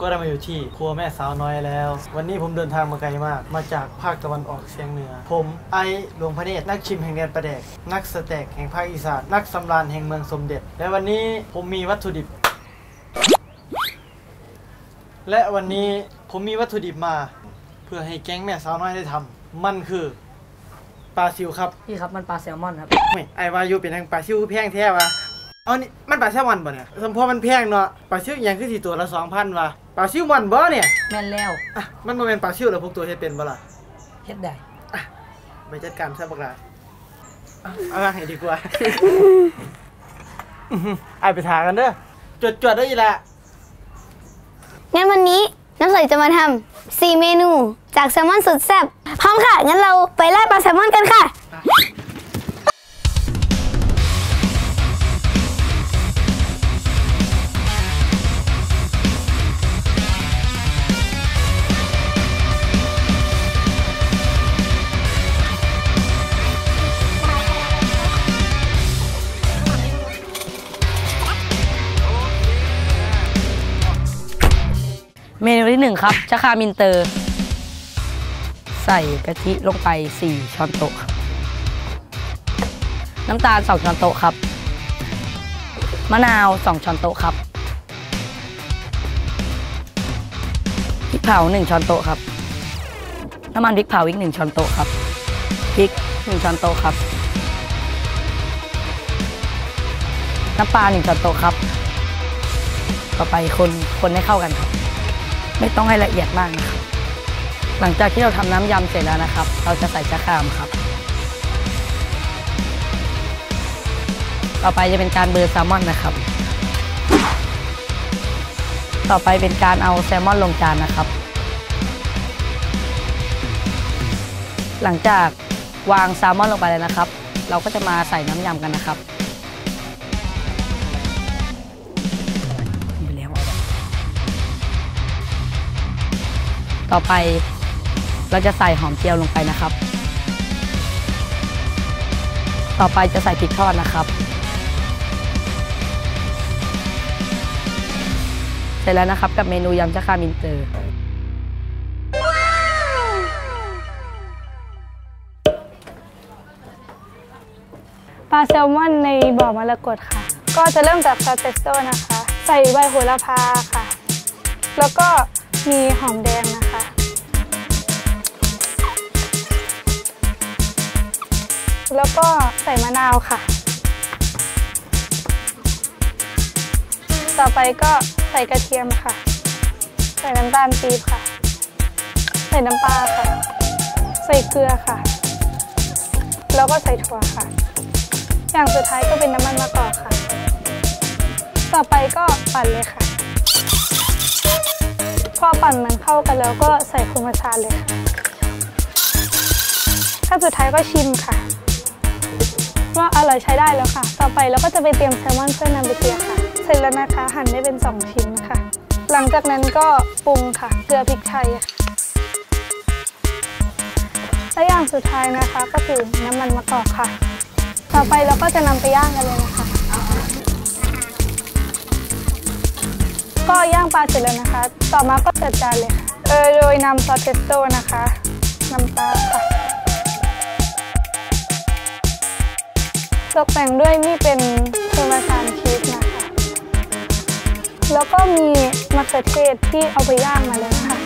และวันนี้ผมก็ได้มาอยู่ที่ครัวแม่สาวน้อยแล้ว วันนี้ผมเดินทางมาไกลมาก มาจากภาคตะวันออกเฉียงเหนือ ผมไอหลวงพระเนตรนักชิมแห่งแดนประแดก นักสเต็กแห่งภาคอีสานนักสำราญแห่งเมืองสมเด็จ และวันนี้ผมมีวัตถุดิบ และวันนี้ผมมีวัตถุดิบมา เพื่อให้แก๊งแม่สาวน้อยได้ทำมันคือปลาซิวครับพี่ครับมันปลาแซลมอนครับไม่ไอ้วาอยูเป็นทางปลาซิวแพงแท้วะ เอานี่มันปลาแซลมอนบ่เนี่ยสมพอมันแพงเนาะปลาซิวอหย่างคือสี่ตัวละสองพันวะปลาซิวมันบ่เนี่ยแม่นแล้วอะมันบ่เป็นปลาซิวแล้วพวกตัวเฮ็ดเป็นบ่ล่ะเฮ็ดได้ไปจัดการซะบักล่ะอะเอามาให้ดีกว่า อื้อหือไอ้ไปทากันเด้อจดจดๆเด้ออีละ งั้นวันนี้น้ำใสจะมาทำ4เมนูจากแซลมอนสุดแซ่บพร้อมค่ะ งั้นเราไปล่าปลาแซลมอนกันค่ะ หนึ่งครับชะคามินเตอร์ ใส่กะทิลงไป 4 ช้อนโต๊ะครับน้ำตาล 2 ช้อนโต๊ะครับ มะนาว 2 ช้อนโต๊ะครับพริกเผา 1 ช้อนโต๊ะครับ น้ำมันพริกเผาอีก 1 ช้อนโต๊ะครับพริก 1 ช้อนโต๊ะครับ น้ำปลา 1 ช้อนโต๊ะครับ ต่อไปคนคนให้เข้ากันครับ ไม่ต้องให้ละเอียดมากนะครับ หลังจากที่เราทำน้ำยำเสร็จแล้วนะครับ เราจะใส่ชะครามครับ ต่อไปจะเป็นการเบอร์แซลมอนนะครับ ต่อไปเป็นการเอาแซลมอนลงจานนะครับ หลังจากวางแซลมอนลงไปแล้วนะครับ เราก็จะมาใส่น้ำยำกันนะครับ ต่อไปเราจะใส่หอมเจียวลงไปนะครับ ต่อไปจะใส่พริกทอดนะครับ เสร็จแล้วนะครับกับเมนูยำชะคามินเตอร์ปลาแซลมอนในบ่อมรกตค่ะ ก็จะเริ่มจากซอสเทสโต้นะคะ ใส่ใบโหระพาค่ะ แล้วก็ มีหอมแดงนะคะ แล้วก็ใส่มะนาวค่ะ ต่อไปก็ใส่กระเทียมค่ะ ใส่น้ำตาลปี๊บค่ะ ใส่น้ำปลาค่ะ ใส่เกลือค่ะ แล้วก็ใส่ถั่วค่ะ อย่างสุดท้ายก็เป็นน้ำมันมะกอกค่ะ ต่อไปก็ปั่นเลยค่ะ พอปั่นมันเข้ากันแล้วก็ใส่โคมาชาเลยค่ะขั้นสุดท้ายก็ชิมค่ะ ว่าอร่อยใช้ได้แล้วค่ะ ต่อไปเราก็จะไปเตรียมแซลมอนเพื่อนำไปเจียค่ะ เสร็จแล้วนะคะ หั่นได้เป็น 2 ชิ้นค่ะ หลังจากนั้นก็ปรุงค่ะ เกลือพริกไทยและอย่างสุดท้ายนะคะ ก็คือน้ำมันมะกอกค่ะ ต่อไปเราก็จะนำไปย่างกันเลยนะคะ ก็ย่างปลาเสร็จแล้วนะคะ ต่อมาก็จัดจานเลยค่ะ เออโดยนำซอสเทสโต้นะคะ น้ำตาค่ะตกแต่งด้วยนี่เป็นโคมาซานชีสนะคะ แล้วก็มีมะเขือเทศที่เอาไปย่างมาแล้วค่ะ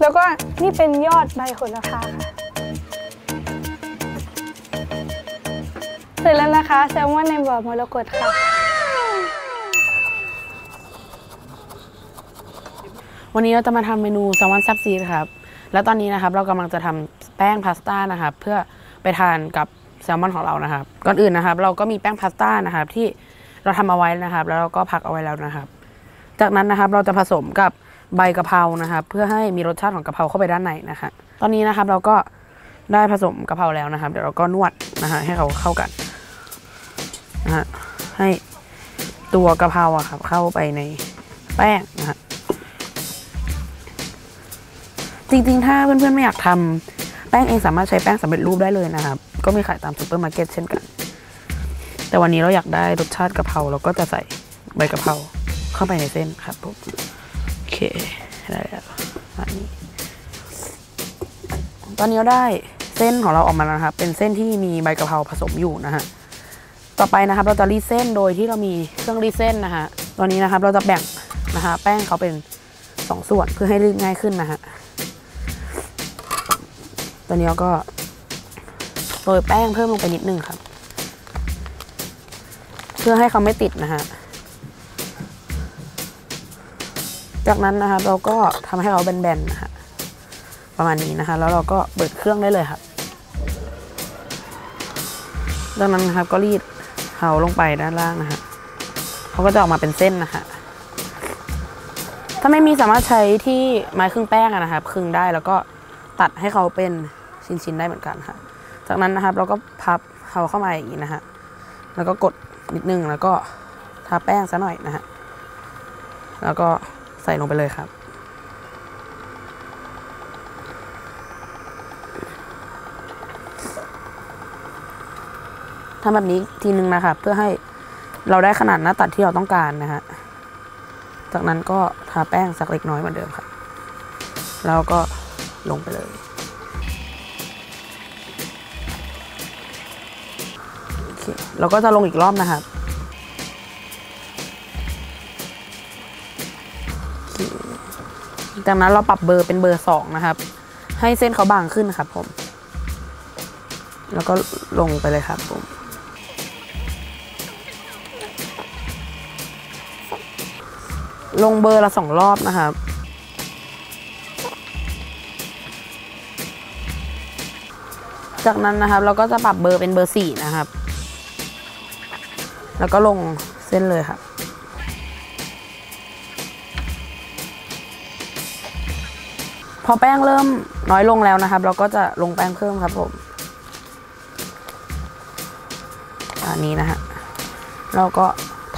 แล้วก็นี่เป็นยอดใบโหระพาค่ะ เสร็จแล้วนะคะแซลมอนในบ่อมรกตค่ะวันนี้เราจะมาทำเมนูแซลมอนซับซีดครับ แล้วตอนนี้นะครับเรากำลังจะทำแป้งพาสต้านะครับ เพื่อไปทานกับแซลมอนของเรานะครับ ก่อนอื่นนะครับ เราก็มีแป้งพาสต้านะครับ ที่เราทำเอาไว้นะครับ แล้วเราก็พักเอาไว้แล้วนะครับ จากนั้นนะครับเราจะผสมกับใบกะเพรานะครับ เพื่อให้มีรสชาติของกะเพราเข้าไปด้านในนะคะ ตอนนี้นะครับเราก็ได้ผสมกะเพราแล้วนะครับ เดี๋ยวเราก็นวดนะฮะให้เขาเข้ากัน นะฮะให้ตัวกะเพราอะครับเข้าไปในแป้งนะฮะจริงๆ ถ้าเพื่อนๆ ไม่อยากทำแป้งเองสามารถใช้แป้งสำเร็จรูปได้เลยนะครับ ก็มีขายตามซูเปอร์มาร์เก็ตเช่นกัน แต่วันนี้เราอยากได้รสชาติกะเพราเราก็จะใส่ใบกะเพราเข้าไปในเส้นครับผมโอเคได้แล้วอันนี้ตอนนี้เราได้เส้นของเราออกมาแล้วนะครับ เป็นเส้นที่มีใบกะเพราผสมอยู่นะฮะ ต่อไปนะครับเราจะรีดเส้นโดยที่เรามีเครื่องรีดเส้นนะฮะตอนนี้นะครับเราจะแบ่งนะฮะแป้งเขาเป็นสองส่วนเพื่อให้รีดง่ายขึ้นนะฮะตอนนี้เราก็โรยแป้งเพิ่มลงไปนิดนึงครับ เพื่อให้เขาไม่ติดนะฮะจากนั้นนะครับเราก็ทำให้เขาแบนๆนะฮะประมาณนี้นะคะ แล้วเราก็เปิดเครื่องได้เลยครับดังนั้นนะครับก็รีด เขาลงไปด้านล่างนะฮะเขาก็จะออกมาเป็นเส้นนะคะ ถ้าไม่มีสามารถใช้ที่ไม้ครึ่งแป้งนะครับครึ่งได้แล้วก็ตัดให้เขาเป็นชิ้นๆได้เหมือนกันค่ะ จากนั้นนะครับเราก็พับเขาเข้ามาอย่างนี้นะฮะแล้วก็กดนิดนึงแล้วก็ทาแป้งซะหน่อยนะฮะแล้วก็ใส่ลงไปเลยครับำแบบนี้ทีนึงนะคะเพื่อให้เราได้ขนาดหน้าตัดที่เราต้องการนะฮะ จากนั้นก็ทาแป้งสักเล็กน้อยเหมือนเดิมค่ะ แล้วก็ลงไปเลย โอเค เราก็จะลงอีกรอบนะครับจากนั้นเราปรับเบอร์เป็นเบอร์สองนะครับ ให้เส้นเขาบางขึ้นครับผม แล้วก็ลงไปเลยครับผม ลงเบอร์ละสองรอบนะครับจากนั้นนะครับเราก็จะปรับเบอร์เป็นเบอร์สี่นะครับ แล้วก็ลงเส้นเลยครับพอแป้งเริ่มน้อยลงแล้วนะครับ เราก็จะลงแป้งเพิ่มครับผมอันนี้นะฮะเราก็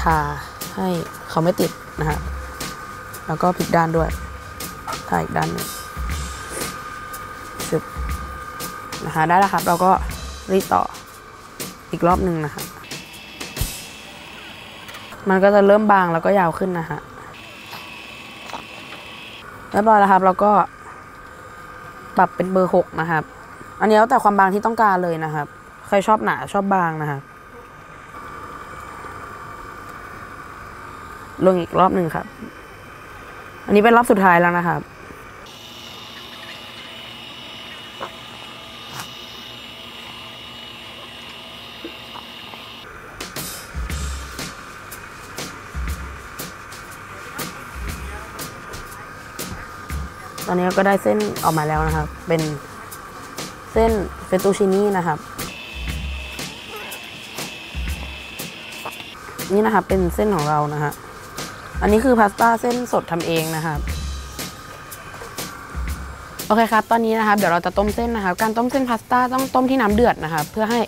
ทาให้เขาไม่ติดนะฮะ แล้วก็พลิกด้านด้วยทาอีกด้านหนึ่งชึบนะคะได้แล้วครับ เราก็รีดต่ออีกรอบหนึ่งนะคะมันก็จะเริ่มบางแล้วก็ยาวขึ้นนะฮะเรียบร้อยแล้วครับ เราก็ปรับเป็นเบอร์หกนะครับ อันนี้แล้วแต่ความบางที่ต้องการเลยนะครับ ใครชอบหนาชอบบางนะครับลงอีกรอบหนึ่งครับ อันนี้เป็นรอบสุดท้ายแล้วนะครับ ตอนนี้ก็ได้เส้นออกมาแล้วนะครับ เป็นเส้นเฟตูชินี่นะครับ นี่นะครับเป็นเส้นของเรานะฮะ อันนี้คือพาสต้าเส้นสดทำเองนะครับโอเคครับ ตอนนี้นะครับ เดี๋ยวเราจะต้มเส้นนะครับ การต้มเส้นพาสต้าต้องต้มที่น้ำเดือดนะครับ เพื่อให้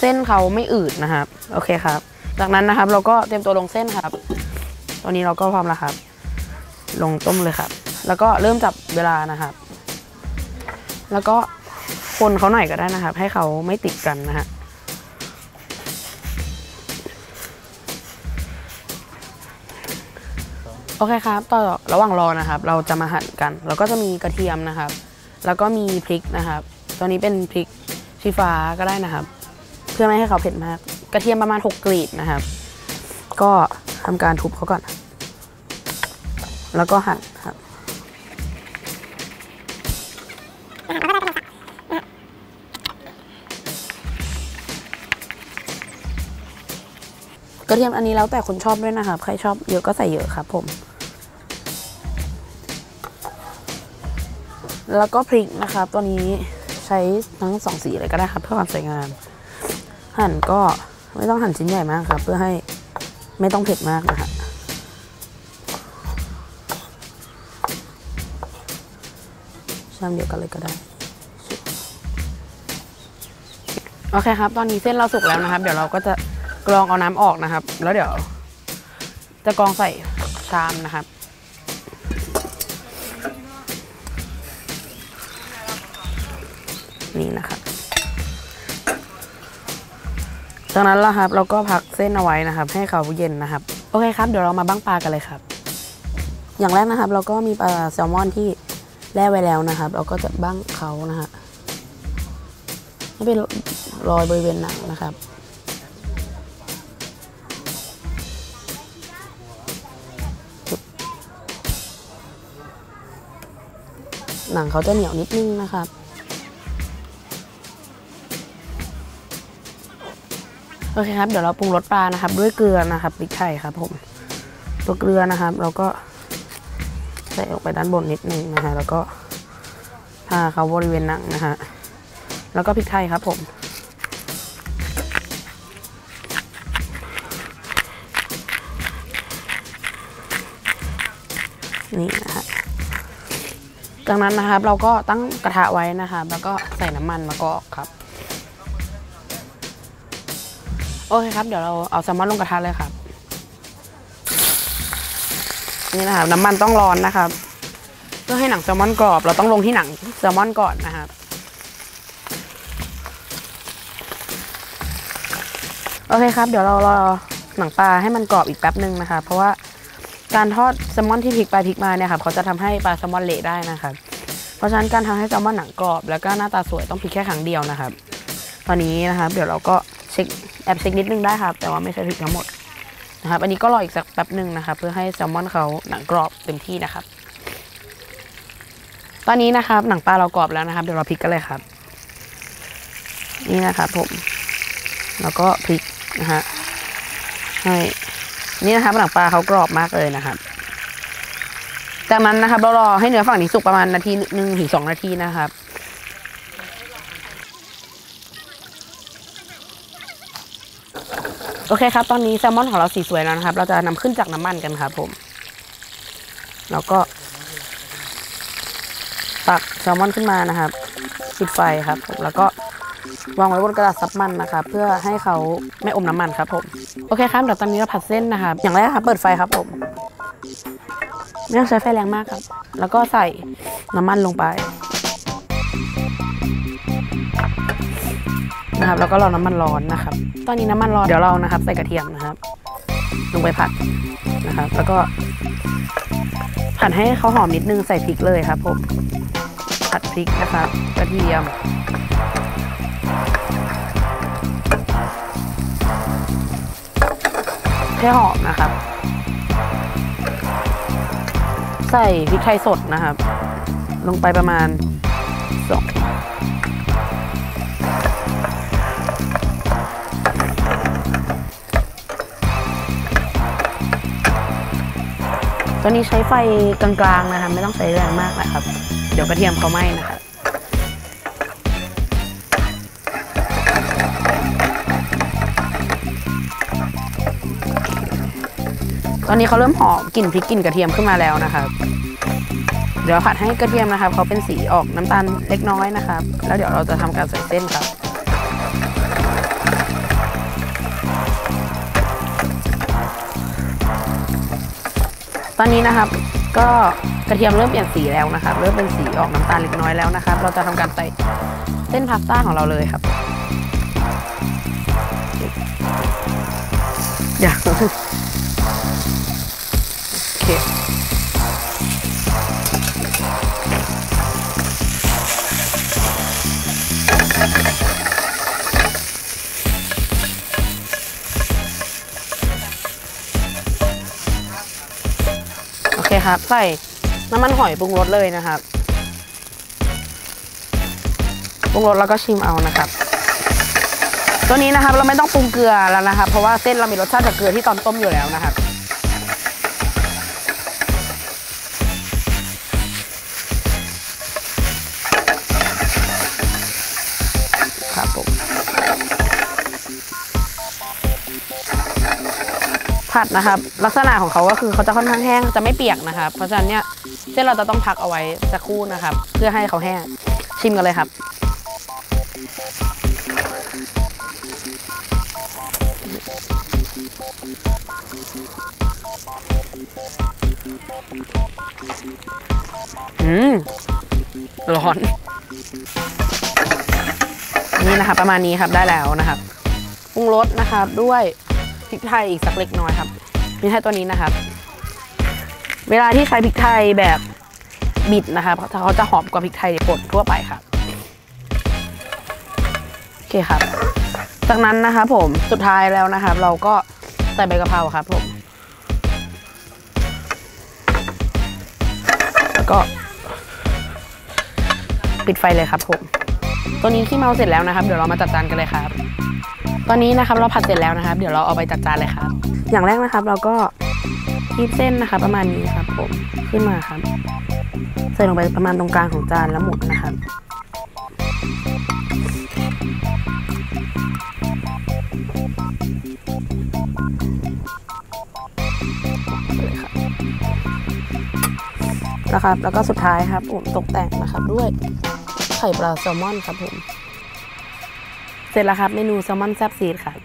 เส้นเขาไม่อืดนะครับ โอเคครับ จากนั้นนะครับ เราก็เตรียมตัวลงเส้นครับ ตอนนี้เราก็พร้อมแล้วครับ ลงต้มเลยครับ แล้วก็เริ่มจับเวลานะครับ แล้วก็คนเขาหน่อยก็ได้นะครับ ให้เขาไม่ติดกันนะฮะ โอเคครับ ต่อระหว่างรอนะครับ เราจะมาหั่นกัน แล้วก็จะมีกระเทียมนะครับ แล้วก็มีพริกนะครับ ตัวนี้เป็นพริกชี้ฟ้าก็ได้นะครับ เพื่อไม่ให้เขาเผ็ดมาก กระเทียมประมาณ 6กลีบนะครับ ก็ทำการทุบเขาก่อน แล้วก็หั่นครับกระเทียมอันนี้แล้วแต่คนชอบด้วยนะครับ ใครชอบเยอะก็ใส่เยอะครับผม แล้วก็พริกนะครับตัวนี้ใช้ทั้งสองสีเลยก็ได้ครับเพื่อความสวยงาม หั่นก็ไม่ต้องหั่นชิ้นใหญ่มากครับเพื่อให้ไม่ต้องเผ็ดมากนะฮะชามเดียวกันเลยก็ได้ โอเคครับ ตอนนี้เส้นเราสุกแล้วนะครับ เดี๋ยวเราก็จะกรองเอาน้ำออกนะครับ แล้วเดี๋ยว จะกรองใส่ชามนะครับ จากนั้นล้วครับเราก็พักเส้นเอาไว้นะครับ ให้เขาเย็นนะครับ โอเคครับ เดี๋ยวเรามาบั้งปลากันเลยครับ อย่างแรกนะครับ เราก็มีปลาแซลมอนที่แล่ไว้แล้วนะครับ เราก็จะบั้งเขานะฮะให้เป็นรอยบริเวณหนังนะครับหนังเขาจะเหนียวนิดนึงนะครับ อเคครับเดี๋ยวเราปรุงรสปลานะครับ ด้วยเกลือนะครับพริกไทยครับผมตัวเกลือนะครับ เราก็ใส่ออกไปด้านบนนิดนึงนะฮะแล้วก็ทาเขาบริเวณหนังนะฮะแล้วก็พริกไทยครับผมนี่นะฮะจากนั้นนะครับเราก็ตั้งกระทะไว้นะครับแล้วก็ใส่น้ำมันมะกอกครับ โอเคครับ เดี๋ยวเราเอาแซลมอนลงกระทะเลยครับนี่นะครับน้ำมันต้องร้อนนะครับ เพื่อให้หนังแซลมอนกรอบ เราต้องลงที่หนังแซลมอนก่อนนะครับโอเคครับ เดี๋ยวเรารอหนังปลาให้มันกรอบอีกแป๊บหนึ่งนะคะ เพราะว่าการทอดแซลมอนที่พลิกไปพลิกมาเนี่ยครับเขาจะทำให้ปลาแซลมอนเละได้นะครับเพราะฉะนั้นการทำให้แซลมอนหนังกรอบ แล้วก็หน้าตาสวยต้องพลิกแค่ครั้งเดียวนะครับ ตอนนี้นะครับ เดี๋ยวเราก็เช็ค แอบเช็คนิดนึงได้ครับ แต่ว่าไม่ใช่พลิกทั้งหมดนะครับ อันนี้ก็รออีกสักแป๊บหนึ่งนะครับ เพื่อให้แซลมอนเขาหนังกรอบเต็มที่นะครับ ตอนนี้นะครับ หนังปลาเรากรอบแล้วนะครับ เดี๋ยวเราพลิกกันเลยครับ นี่นะครับผม แล้วก็พลิกนะฮะให้นี่นะครับหนังปลาเขากรอบมากเลยนะครับจากนั้นนะครับเรารอให้เนื้อฝั่งนี้สุกประมาณนาทีหนึ่งถึงสองนาทีนะครับ โอเคครับ ตอนนี้แซลมอนของเราสีสวยแล้วนะครับ เราจะนำขึ้นจากน้ำมันกันครับผม แล้วก็ตักแซลมอนขึ้นมานะครับปิดไฟครับผมแล้วก็วางไว้บนกระดาษซับมันนะครับเพื่อให้เขาไม่อมน้ำมันครับผมโอเคครับเดี๋ยวตอนนี้เราผัดเส้นนะครับ อย่างแรกครับเปิดไฟครับผมไม่ต้องใช้ไฟแรงมากครับ แล้วก็ใส่น้ำมันลงไป นะครับแล้วก็รอน้ำมันร้อนนะครับ ตอนนี้น้ำมันร้อนเดี๋ยวเรานะครับ ใส่กระเทียมนะครับ ลงไปผัดนะครับ แล้วก็ผัดให้เขาหอมนิดนึงใส่พริกเลยครับผมผัดพริกนะครับกระเทียมให้หอมนะครับ ใส่พริกไทยสดนะครับ ลงไปประมาณสอง ตัวนี้ใช้ไฟกลางๆนะครับไม่ต้องใช้แรงมากนะครับ เดี๋ยวกระเทียมเขาไหม้นะครับตอนนี้เขาเริ่มหอมกลิ่นพริกกลิ่นกระเทียมขึ้นมาแล้วนะครับ เดี๋ยวผัดให้กระเทียมนะครับเขาเป็นสีออกน้ำตาลเล็กน้อยนะครับ แล้วเดี๋ยวเราจะทำการใส่เส้นครับ ตอนนี้นะครับ ก็กระเทียมเริ่มเปลี่ยนสีแล้วนะครับ เริ่มเป็นสีออกน้ำตาลเล็กน้อยแล้วนะครับ เราจะทำการใส่เส้นพาสต้าของเราเลยครับอยากโอเค เคครับใส่น้ำมันหอยปรุงรสเลยนะครับปรุงรสแล้วก็ชิมเอานะครับ ตัวนี้นะครับเราไม่ต้องปรุงเกลือแล้วนะครับ เพราะว่าเส้นเรามีรสชาติจากเกลือที่ตอนต้มอยู่แล้วนะครับครับ ผัดนะครับ ลักษณะของเขาก็คือเขาจะค่อนข้างแห้งจะไม่เปียกนะครับ เพราะฉะนั้นเนี่ยเส้นเราจะต้องพักเอาไว้สักครู่นะครับ เพื่อให้เขาแห้งชิมกันเลยครับอืมร้อน นี่นะครับประมาณนี้ครับได้แล้วนะครับปรุงรสนะครับด้วย พริกไทยอีกสักเล็กน้อยครับพริกไทยตัวนี้นะครับ เวลาที่ใช้พริกไทยแบบบิดนะครับเขาจะหอมกว่าพริกไทยป่นทั่วไปครับโอเคครับ จากนั้นนะครับผมสุดท้ายแล้วนะครับ เราก็ใส่ใบกะเพราครับผมแล้วก็ ปิดไฟเลยครับผมตัวนี้ขี้เมาเสร็จแล้วนะครับ เดี๋ยวเรามาจัดจานกันเลยครับ ตอนนี้นะครับเราผัดเสร็จแล้วนะครับ เดี๋ยวเราเอาไปจัดจานเลยครับ อย่างแรกนะครับ เราก็คีบเส้นนะครับประมาณนี้ครับผมขึ้นมาครับ ใส่ลงไปประมาณตรงกลางของจานแล้วหมุนนะครับนะครับ แล้วก็สุดท้ายครับผมตกแต่งนะครับด้วยไข่ปลาแซลมอนครับผม เสร็จแล้วครับเมนูแซลมอนแซบซีดครับ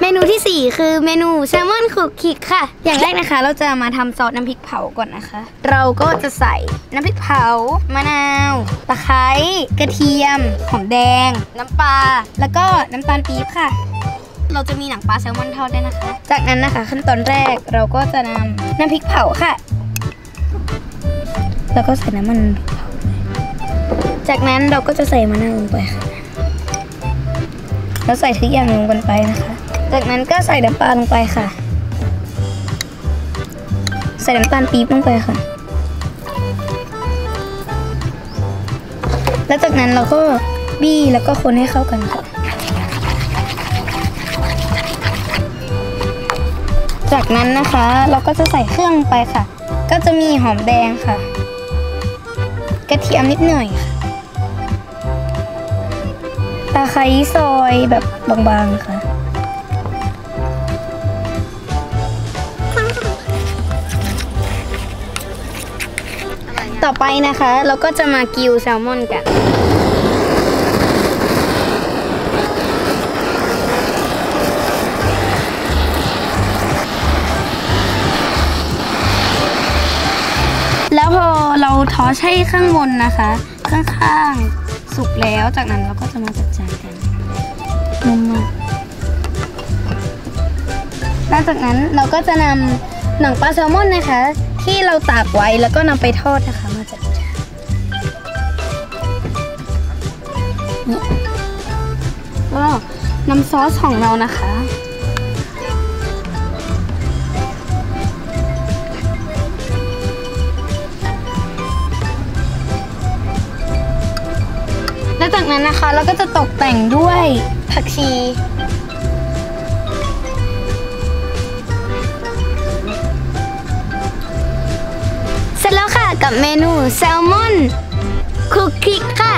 เมนูที่ 4 คือเมนูแซลมอนคลุกคลิกค่ะ อย่างแรกนะคะ เราจะมาทำซอสน้ำพริกเผาก่อนนะคะ เราก็จะใส่น้ำพริกเผามะนาวตะไคร้กระเทียมหอมแดง น้ำปลาแล้วก็น้ำตาลปี๊บค่ะ เราจะมีหนังปลาแซลมอนทอดด้วยนะคะ จากนั้นนะคะ ขั้นตอนแรกเราก็จะนำน้ำพริกเผาค่ะ แล้วก็ใส่น้ำมัน จากนั้นเราก็จะใส่มะนาวลงไปค่ะแล้วใส่ทุกอย่างลงกันไปนะคะ จากนั้นก็ใส่น้ำปลาลงไปค่ะ ใส่น้ำตาลปี๊บลงไปค่ะ แล้วจากนั้นเราก็บี้แล้วก็คนให้เข้ากันค่ะ จากนั้นนะคะเราก็จะใส่เครื่องลงไปค่ะ ก็จะมีหอมแดงค่ะ กระเทียมนิดหน่อยค่ะ ตาไคร้ซอยแบบบางๆค่ะต่อไปนะคะ เราก็จะมากิวแซลมอนกัน แล้วพอเราทอให้ข้างบนนะคะ ข้างๆ สุกแล้ว จากนั้นเราก็จะมาจัดจานกันนุ่มมากแล้วจากนั้นเราก็จะนำหนังปลาแซลมอนนะคะ ที่เราตากไว้แล้วก็นำไปทอดนะคะ มาจัดจานนี่ก็น้ำซอสของเรานะคะ จากนั้นนะคะเราก็จะตกแต่งด้วยผักชีเสร็จแล้วค่ะกับเมนูแซลมอนคุกคิกค่ะ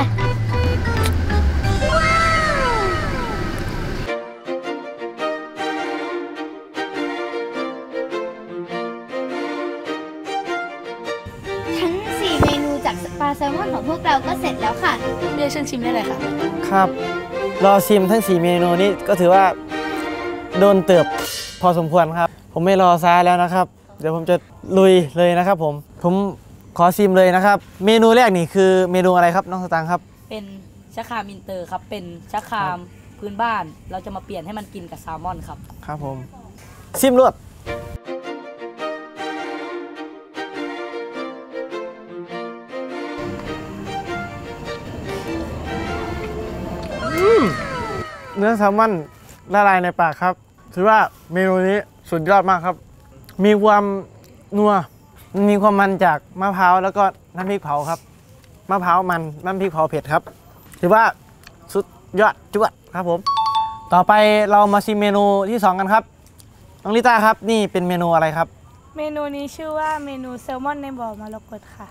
เชิญชิมได้เลยครับครับรอชิมทั้ง 4 เมนูนี้ก็ถือว่าโดนเติบพอสมควรครับ ผมไม่รอซ้าแล้วนะครับ เดี๋ยวผมจะลุยเลยนะครับ ผมผมขอชิมเลยนะครับ เมนูแรกนี่คือเมนูอะไรครับน้องสตางค์ครับ เป็นชะครามอินเตอร์ครับ เป็นชะครามพื้นบ้าน เราจะมาเปลี่ยนให้มันกินกับแซลมอนครับ ครับผมชิมรวด เนื้อแซลมอนละลายในปากครับ ถือว่าเมนูนี้สุดยอดมากครับ มีความนัว มีความมันจากมะพร้าวแล้วก็น้ำพริกเผาครับ มะพร้าวมันน้ำพริกเผาเผ็ดครับ ถือว่าสุดยอดจวดครับผม ต่อไปเรามาชิมเมนูที่สองกันครับ น้องลิต้าครับนี่เป็นเมนูอะไรครับ เมนูนี้ชื่อว่าเมนูแซลมอนในบ่อมรกตค่ะ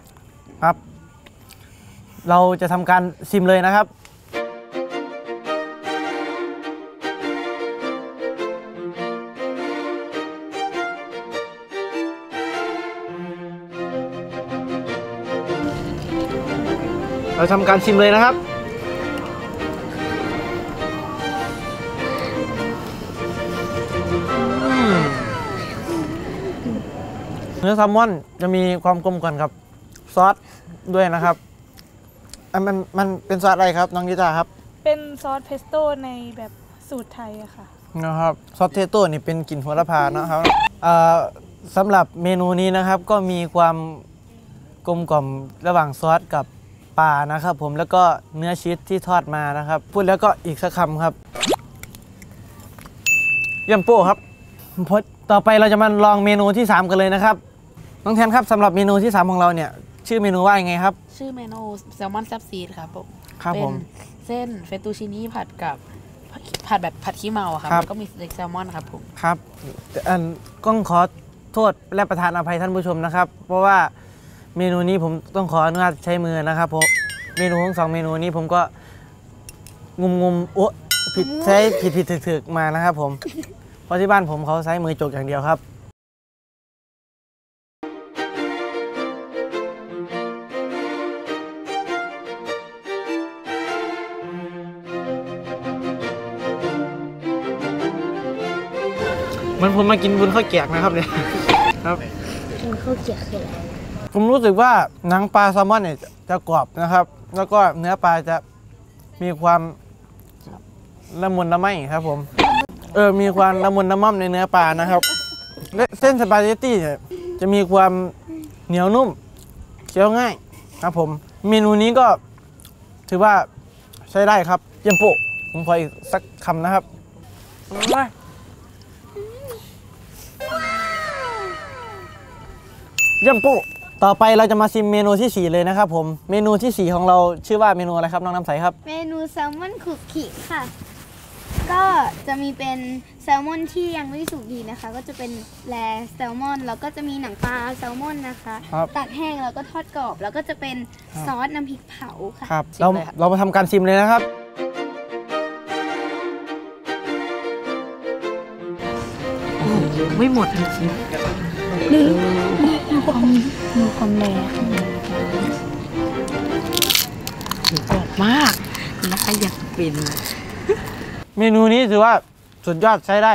ครับ เราจะทำการชิมเลยนะครับ เราทำการชิมเลยนะครับ เนื้อแซลมอนจะมีความกลมกล่อมกับซอสด้วยนะครับอันมันมันเป็นซอสอะไรครับน้องยิตาครับเป็นซอสเพสโต้ในแบบสูตรไทยอะค่ะนะครับซอสเทโต้นี่เป็นกลิ่นโหระพานะครับเอ่อสำหรับเมนูนี้นะครับก็มีความกลมกล่อมระหว่างซอสกับ ปลานะครับผมแล้วก็เนื้อชีสที่ทอดมานะครับ พูดแล้วก็อีกสักคำครับเยี่ยมโป้ครับพอต่อไปเราจะมาลองเมนูที่ 3 กันเลยนะครับน้องแทนครับสำหรับเมนูที่ 3 ของเราเนี่ย ชื่อเมนูว่ายังไงครับ ชื่อเมนูแซลมอนแซบซีดครับผมครับเป็ผนมเส้นเฟตตูชินี่ผัดกับผัดแบบผัดขี้เมาอะครับครับแล้วก็มีสเต็กแซลมอนครับผมครับอันก้องขอโทษและประทานอภัยท่านผู้ชมนะครับ เพราะว่า เมนูนี้ผมต้องขออนุญาตใช้มือนะครับผมเมนูทั้งสองเมนูนี้ผมก็งุมงุมๆโอะผิดใช้ผิดผิดถึกๆมานะครับผมเพราะที่บ้านผมเขาใช้มือจกอย่างเดียวครับมันผมมากินบุญข้าวแกกนะครับเนี่ยครับกินข้าวเกี๊ยวคืออะไร ผมรู้สึกว่าหนังปลาแซลมอนเนี่ยจะกรอบนะครับ แล้วก็เนื้อปลาจะมีความละมุนละไมครับผม เออ มีความละมุนละม่อมในเนื้อปลานะครับ และเส้นสปาเกตตี้เนี่ยจะมีความเหนียวนุ่มเคี้ยวง่ายครับผม เมนูนี้ก็ถือว่าใช้ได้ครับ เยี่ยมโปะผมขออีกสักคำนะครับเยี่ยมโปะ ต่อไปเราจะมาชิมเมนูที่ 4 เลยนะครับผม เมนูทีสี่ 4 ของเราชื่อว่าเมนูอะไรครับน้องน้ำใสครับ เมนูแซลมอนขลุกขิกค่ะ ก็จะมีเป็นแซลมอนที่ยังไม่สุกดีนะคะ ก็จะเป็นแลแซลมอนแล้วก็จะมีหนังปลาแซลมอนนะคะครับตัดแห้งแล้วก็ทอดกรอบ แล้วก็จะเป็นซอสน้ำพริกเผาค่ะครับเราเรามาทำการชิมเลยนะครับ ไม่หมดทั้งชิ้นมี ความแรงกรอบมากแล้วก็อยากเป็นเลยเมนูนี้ถือว่าสุดยอดใช้ได้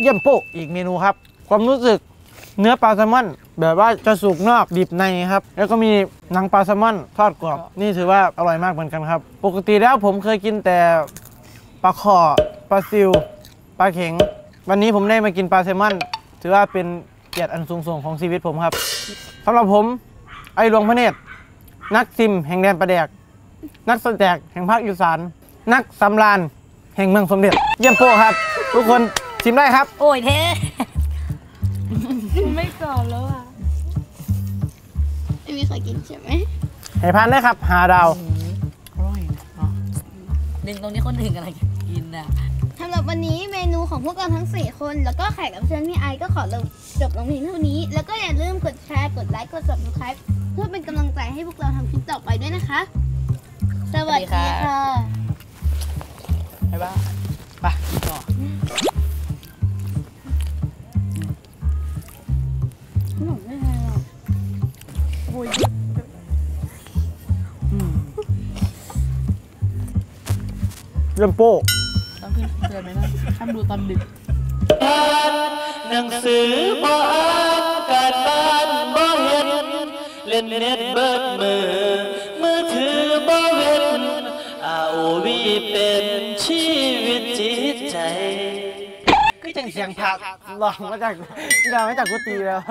เยี่ยมโป๊ะอีกเมนูครับ ความรู้สึกเนื้อปลาแซลมอนแบบว่าจะสุกนอกดิบในครับ แล้วก็มีหนังปลาแซลมอนทอดกรอบ นี่ถือว่าอร่อยมากเหมือนกันครับ ปกติแล้วผมเคยกินแต่ปลาขอปลาซิวปลาเข็ง วันนี้ผมได้มากินปลาแซลมอนถือว่าเป็นเกียรติอันสูงส่งของชีวิตผมครับ สำหรับผม ไอ้หลวงพระเนตร นักซิมแห่งแดนประแดก นักแสดงแห่งภาคอีสาน นักสำราญแห่งเมืองสมเด็จ เยี่ยมโป้ครับ ทุกคนชิมได้ครับ โอ้ยเท่ไม่กรอบแล้วอะไม่มีใครกินใช่ไหมให้พันได้ครับหาดาวอร่อยเนาะดึงตรงนี้คนหนึ่งอะไรกินอะสำหรับวันนี้เมนูของพวกเราทั้ง 4 คน แล้วก็แขกรับเชิญพี่ไอก็ขอลงจบลงเพียงเท่านี้ แล้วก็อย่าลืม กดแชร์กดไลค์ กด subscribe เพื่อเป็นกำลังใจให้พวกเราทำคลิปต่อไปด้วยนะคะ สวัสดีค่ะบ๊ายบายไปกินต่อเยี่ยมโป้ต้องขึ้นเตือนไหมนะห้ามดูตอนดึก หนังสือบ่อ่านการบ้านบ่เห็นเล่นเน็ตเบิดมือมือถือบ่เว้นอาวีเป็นชีวิตจิตใจก็จังเสียงผักลองมาจากเรามาจากกุฏิแล้ว